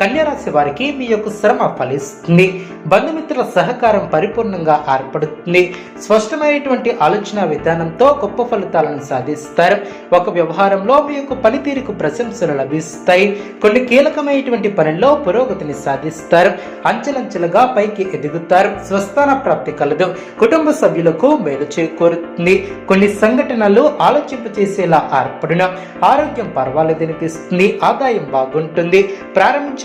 కన్యరాశి వారికి మీ యొక్క శ్రమ ఫలిస్తుంది. బంధుమిత్రుల సహకారం పరిపూర్ణంగా ఏర్పడుతుంది. స్పష్టమైనటువంటి ఆలోచన విధానంతో గొప్ప ఫలితాలను సాధిస్తారు. ఒక వ్యవహారంలో మీ యొక్క పనితీరుకు ప్రశంసలు లభిస్తాయి. కొన్ని కీలకమైనటువంటి పనుల్లో పురోగతిని సాధిస్తారు. అంచెలంచెలుగా పైకి ఎదుగుతారు. స్వస్థాన ప్రాప్తి కలదు. కుటుంబ సభ్యులకు మేలు చేకూరుతుంది. కొన్ని సంఘటనలు ఆలోచింప చేసేలా ఏర్పడిన ఆరోగ్యం పర్వాలేదనిపిస్తుంది. ఆదాయం బాగుంటుంది.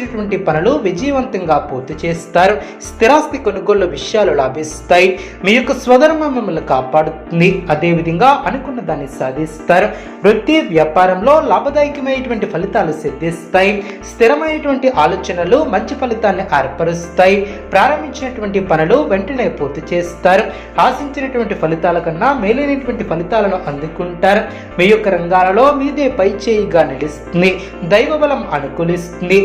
ప్రారంభించినటువంటి పనులు విజయవంతంగా పూర్తి చేస్తారు. స్థిరాస్తి కొనుగోలు విషయాలు లాభిస్తాయి. మీ యొక్క స్వధర్మం మిమ్మల్ని కాపాడుతుంది. అదేవిధంగా అనుకున్న దాన్ని సాధిస్తారు. వృత్తి వ్యాపారంలో లాభదాయకమైనటువంటి ఫలితాలు సిద్ధిస్తాయి. స్థిరమైనటువంటి ఆలోచనలు మంచి ఫలితాన్ని ఏర్పరుస్తాయి. ప్రారంభించినటువంటి పనులు వెంటనే పూర్తి చేస్తారు. ఆశించినటువంటి ఫలితాల కన్నా మేలైనటువంటి ఫలితాలను అందుకుంటారు. మీ యొక్క రంగాలలో మీదే పై చేయిగా నిలుస్తుంది. దైవ బలం అనుకూలిస్తుంది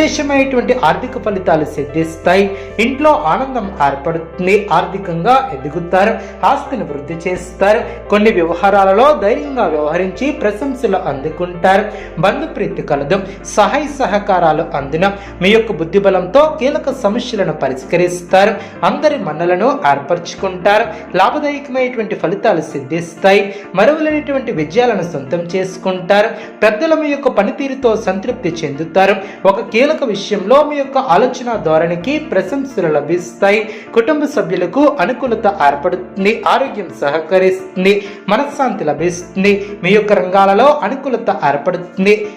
విశేషమైనటువంటి ఆర్థిక ఫలితాలు సిద్ధిస్తాయి. ఇంట్లో ఆనందం ఏర్పడుతుంది. ఆర్థికంగా ఎదుగుతారు. ఆస్తిని వృద్ధి చేస్తారు. కొన్ని వ్యవహారాలలో ధైర్యంగా వ్యవహరించి ప్రశంసలు అందుకుంటారు. బంధుప్రీతి కలదు. సహాయ సహకారాలు అందిన మీ యొక్క బుద్ధిబలంతో కీలక సమస్యలను పరిష్కరిస్తారు. అందరి మన్నలను ఏర్పరచుకుంటారు. లాభదాయకమైనటువంటి ఫలితాలు సిద్ధిస్తాయి. మరువలేనటువంటి విజయాలను సొంతం చేసుకుంటారు. పెద్దల మీ యొక్క పనితీరుతో సంతృప్తి చెందుతారు. ఒక కీలక విషయంలో మీ యొక్క ఆలోచన ధోరణికి ప్రశంసలు లభిస్తాయి. కుటుంబ సభ్యులకు అనుకూలత ఏర్పడుతుంది ఆరోగ్యం సహకరిస్తుంది మనశ్శాంతి లభిస్తుంది. మీ యొక్క రంగాలలో అనుకూలత ఏర్పడుతుంది.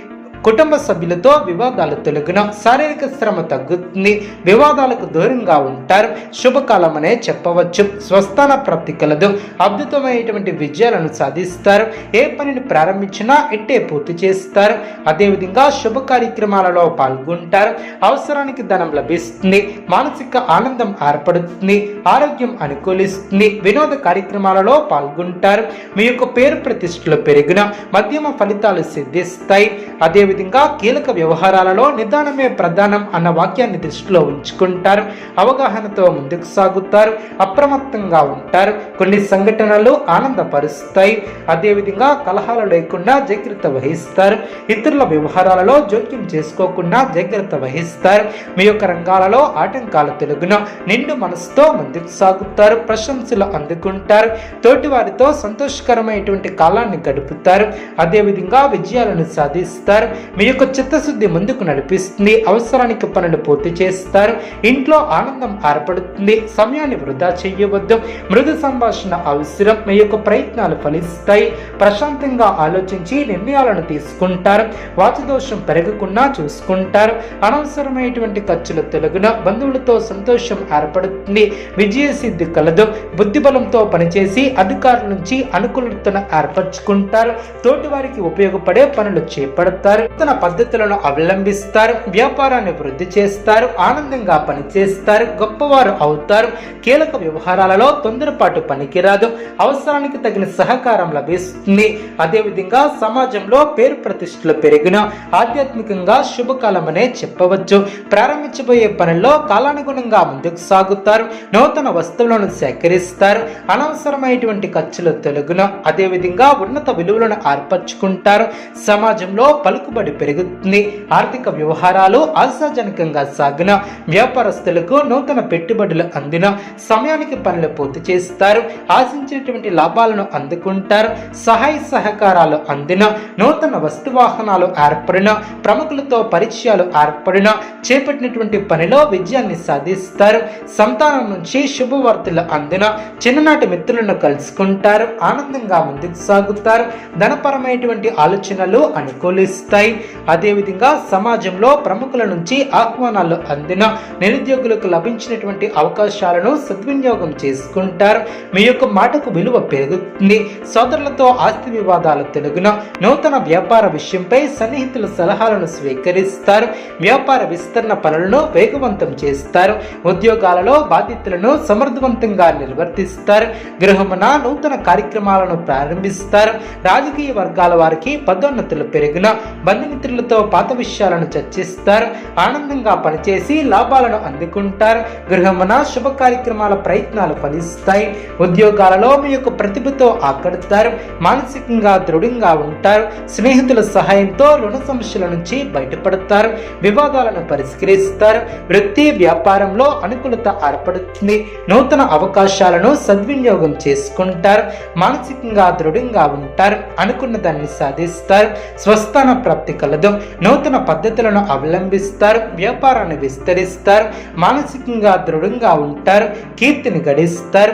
కుటుంబ సభ్యులతో వివాదాలు తొలగిన శారీరక శ్రమ తగ్గుతుంది. వివాదాలకు దూరంగా ఉంటారు. శుభకాలం అనే చెప్పవచ్చు. స్వస్థాన ప్రాప్తి కలదు. అద్భుతమైనటువంటి విజయాలను సాధిస్తారు. ఏ పనిని ప్రారంభించినా ఇట్టే పూర్తి చేస్తారు. అదేవిధంగా శుభ కార్యక్రమాలలో పాల్గొంటారు. అవసరానికి ధనం లభిస్తుంది. మానసిక ఆనందం ఏర్పడుతుంది. ఆరోగ్యం అనుకూలిస్తుంది. వినోద కార్యక్రమాలలో పాల్గొంటారు. మీ యొక్క పేరు ప్రతిష్టలు పెరిగిన మధ్యమ ఫలితాలు సిద్ధిస్తాయి. అదేవిధంగా కీలక వ్యవహారాలలో నిదానమే ప్రధానం అన్న వాక్యాన్ని దృష్టిలో ఉంచుకుంటారు. అవగాహనతో ముందుకు సాగుతారు. అప్రమత్తంగా ఉంటారు. కొన్ని సంఘటనలు ఆనందపరుస్తాయి. అదేవిధంగా కలహాలు లేకుండా జాగ్రత్త వహిస్తారు. ఇతరుల వ్యవహారాలలో జోక్యం చేసుకోకుండా జాగ్రత్త వహిస్తారు. మీ యొక్క రంగాలలో ఆటంకాలు తెలుగున నిండు మనసుతో ముందుకు సాగుతారు. ప్రశంసలు అందుకుంటారు. తోటి వారితో సంతోషకరమైనటువంటి కాలాన్ని గడుపుతారు. అదేవిధంగా విజయాలను సాధిస్తారు. మీ యొక్క చిత్తశుద్ధి ముందుకు నడిపిస్తుంది. అవసరానికి పనులు పూర్తి చేస్తారు. ఇంట్లో ఆనందం ఏర్పడుతుంది. సమయాన్ని వృధా చేయవద్దు. మృదు సంభాషణ అవసరం. మీ యొక్క ప్రయత్నాలు ఫలిస్తాయి. ప్రశాంతంగా ఆలోచించి నిర్ణయాలను తీసుకుంటారు. వాచదోషం పెరగకుండా చూసుకుంటారు. అనవసరమైనటువంటి ఖర్చుల తొలగిన బంధువులతో సంతోషం ఏర్పడుతుంది. విజయసిద్ధి కలదు. బుద్ధిబలంతో పనిచేసి అధికారుల నుంచి అనుకూలతను ఏర్పరచుకుంటారు. తోటివారికి ఉపయోగపడే పనులు చేపడతారు. నూతన పద్ధతులను అవలంబిస్తారు వ్యాపారాన్ని వృద్ధి చేస్తారు ఆనందంగా పనిచేస్తారు గొప్పవారు అవుతారు కీలక వ్యవహారాలలో తొందరపాటు పనికిరాదు అవసరానికి తగిన సహకారం లభిస్తుంది. అదేవిధంగా సమాజంలో పేరు ప్రతిష్టలు పెరిగిన ఆధ్యాత్మికంగా శుభకాలమనే చెప్పవచ్చు. ప్రారంభించబోయే పనుల్లో కాలానుగుణంగా ముందుకు సాగుతారు నూతన వస్తువులను సేకరిస్తారు అనవసరమైనటువంటి ఖర్చులు తొలగున అదేవిధంగా ఉన్నత విలువలను ఏర్పరచుకుంటారు. సమాజంలో పలుకుబడి పెరుగుతుంది. ఆర్థిక వ్యవహారాలు ఆశాజనకంగా సాగిన వ్యాపారస్తులకు నూతన పెట్టుబడులు అందిన సమయానికి పనులు పూర్తి చేస్తారు. ఆశించినటువంటి లాభాలను అందుకుంటారు. సహాయ సహకారాలు అందిన నూతన వస్తు వాహనాలు ఏర్పడిన ప్రముఖులతో పరిచయాలు ఏర్పడిన చేపట్టినటువంటి పనిలో విజయాన్ని సాధిస్తారు. సంతానం నుంచి శుభవార్తలు అందిన చిన్ననాటి మిత్రులను కలుసుకుంటారు. ఆనందంగా ముందుకు సాగుతారు. ధనపరమైనటువంటి ఆలోచనలు అనుకూలిస్తాయి. ఉన్నాయి. అదేవిధంగా సమాజంలో ప్రముఖుల నుంచి ఆహ్వానాలు అందిన నిరుద్యోగులకు లభించినటువంటి అవకాశాలను సద్వినియోగం చేసుకుంటారు. మీ యొక్క మాటకు విలువ పెరుగుతుంది. సోదరులతో ఆస్తి వివాదాలు తెలుగున నూతన వ్యాపార విషయంపై సన్నిహితుల సలహాలను స్వీకరిస్తారు. వ్యాపార విస్తరణ పనులను వేగవంతం చేస్తారు. ఉద్యోగాలలో బాధ్యతలను సమర్థవంతంగా నిర్వర్తిస్తారు. గృహమున నూతన కార్యక్రమాలను ప్రారంభిస్తారు. రాజకీయ వర్గాల వారికి పదోన్నతులు పెరిగిన బంధుమిత్రులతో పాత విషయాలను చర్చిస్తారు ఆనందంగా పనిచేసి లాభాలను అందుకుంటారు. గృహమున శుభ కార్యక్రమాల ప్రయత్నాలు ఫలిస్తాయి. ఉద్యోగాలలో మీ యొక్క ప్రతిభతో ఆకడతారు మానసికంగా దృఢంగా ఉంటారు. స్నేహితుల సహాయంతో రుణ సమస్యల నుంచి బయటపడతారు వివాదాలను పరిష్కరిస్తారు. వృత్తి వ్యాపారంలో అనుకూలత ఏర్పడుతుంది నూతన అవకాశాలను సద్వినియోగం చేసుకుంటారు మానసికంగా దృఢంగా ఉంటారు అనుకున్న దాన్ని సాధిస్తారు. స్వస్థాన ఆసక్తి కలదు. నూతన పద్ధతులను అవలంబిస్తారు వ్యాపారాన్ని విస్తరిస్తారు మానసికంగా దృఢంగా ఉంటారు కీర్తిని గడిస్తారు.